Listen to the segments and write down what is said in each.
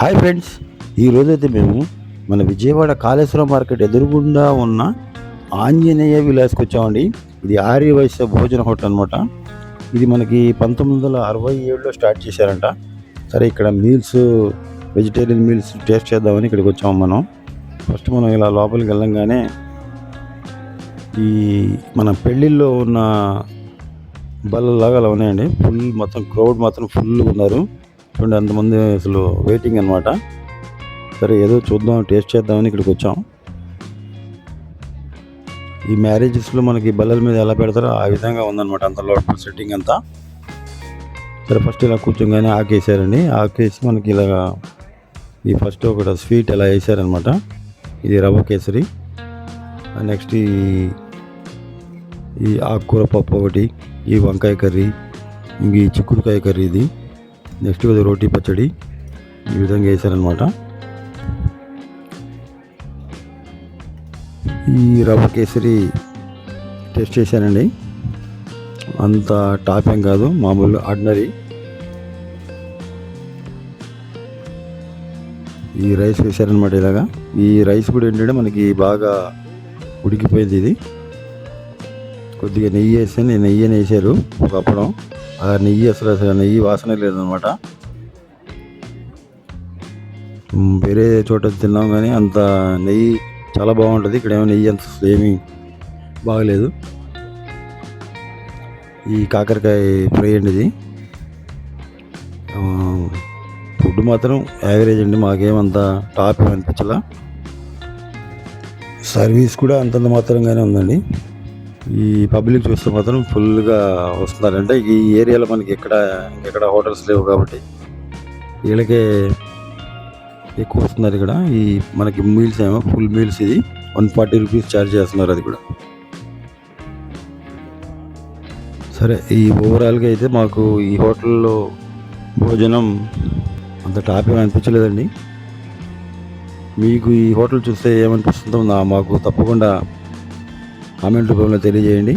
Hi friends ఈరోజైతే మేము మన విజయవాడ కాళేశ్వరం మార్కెట్ ఎదురుగుండా ఉన్న ఆంజనేయ విలాస్కి వచ్చామండి. ఇది ఆర్య వైశ్య భోజన హోటల్ అనమాట ఇది మనకి పంతొమ్మిది వందల అరవై ఏడులో స్టార్ట్ చేశారంట. సరే ఇక్కడ మీల్స్ వెజిటేరియన్ మీల్స్ టేస్ట్ చేద్దామని ఇక్కడికి వచ్చాము మనం. ఫస్ట్ మనం ఇలా లోపలికి వెళ్ళంగానే ఈ మన పెళ్ళిళ్ళలో ఉన్న బల్లలాగా అలా ఉన్నాయండి. ఫుల్ మొత్తం క్రౌడ్ మాత్రం ఫుల్గా ఉన్నారు. చూడండి అంతమంది అసలు వెయిటింగ్ అనమాట సరే ఏదో చూద్దాం టేస్ట్ చేద్దామని ఇక్కడికి వచ్చాం. ఈ మ్యారేజెస్లో మనకి బల్లల మీద ఎలా పెడతారో ఆ విధంగా ఉందన్నమాట అంత లోపల సెట్టింగ్ అంతా. సరే ఫస్ట్ ఇలా కూర్చోగానే ఆకేసారండి ఆకేసి మనకి ఇలాగా ఈ ఫస్ట్ ఒక స్వీట్ ఎలా వేసారనమాట ఇది రవ్వ కేసరి. నెక్స్ట్ ఈ ఈ ఆకుకూర పప్పు ఒకటి ఈ వంకాయ కర్రీ ఇంక ఈ చిక్కుడుకాయ కర్రీ ఇది. నెక్స్ట్ ఇది రోటీ పచ్చడి ఈ విధంగా వేసారనమాట ఈ రవ్వ కేసరి టేస్ట్ చేశానండి. అంత టాప్ ఏం కాదు మామూలు ఆర్డినరీ. ఈ రైస్ వేసారనమాట ఇలాగా. ఈ రైస్ కూడా ఏంటంటే మనకి బాగా ఉడికిపోయింది ఇది. కొద్దిగా నెయ్యి వేసి నేను నెయ్యి వేసారు ఒక అప్పడం ఆ నెయ్యి అసలు అసలు నెయ్యి వాసన లేదనమాట వేరే చోట తిన్నాం కానీ అంత నెయ్యి చాలా బాగుంటుంది. ఇక్కడ ఏమో నెయ్యి అంత ఏమీ బాగలేదు. ఈ కాకరకాయ ఫ్రై అండి ఇది. ఫుడ్ మాత్రం యావరేజ్ అండి. మాకేమంత టాప్ అనిపించలా. సర్వీస్ కూడా అంతంత మాత్రంగానే ఉందండి. ఈ పబ్లిక్ చూస్తే మాత్రం ఫుల్గా వస్తున్నారంటే ఈ ఏరియాలో మనకి ఎక్కడ ఇంకెక్కడ హోటల్స్ లేవు కాబట్టి వీళ్ళకే ఎక్కువ వస్తున్నారు ఇక్కడ. ఈ మనకి మీల్స్ ఏమో ఫుల్ మీల్స్ ఇది. వన్ ఫార్టీ రూపీస్ ఛార్జ్ చేస్తున్నారు అది కూడా. సరే ఈ ఓవరాల్గా అయితే మాకు ఈ హోటల్లో భోజనం అంత టాప్ ఏమి అనిపించలేదండి. మీకు ఈ హోటల్ చూస్తే ఏమనిపిస్తుందో నా మాకు తప్పకుండా కామెంట్ రూపంలో తెలియజేయండి.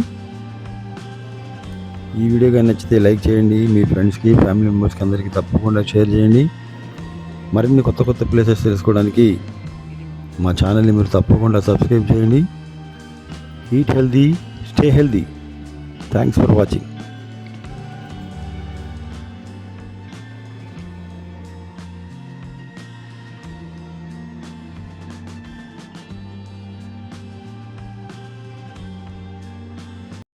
ఈ వీడియో కానీ నచ్చితే లైక్ చేయండి. మీ ఫ్రెండ్స్కి ఫ్యామిలీ మెంబర్స్కి అందరికీ తప్పకుండా షేర్ చేయండి. మరిన్ని కొత్త కొత్త ప్లేసెస్ తెలుసుకోవడానికి మా ఛానల్ని మీరు తప్పకుండా సబ్స్క్రైబ్ చేయండి. Eat healthy stay healthy thanks for watching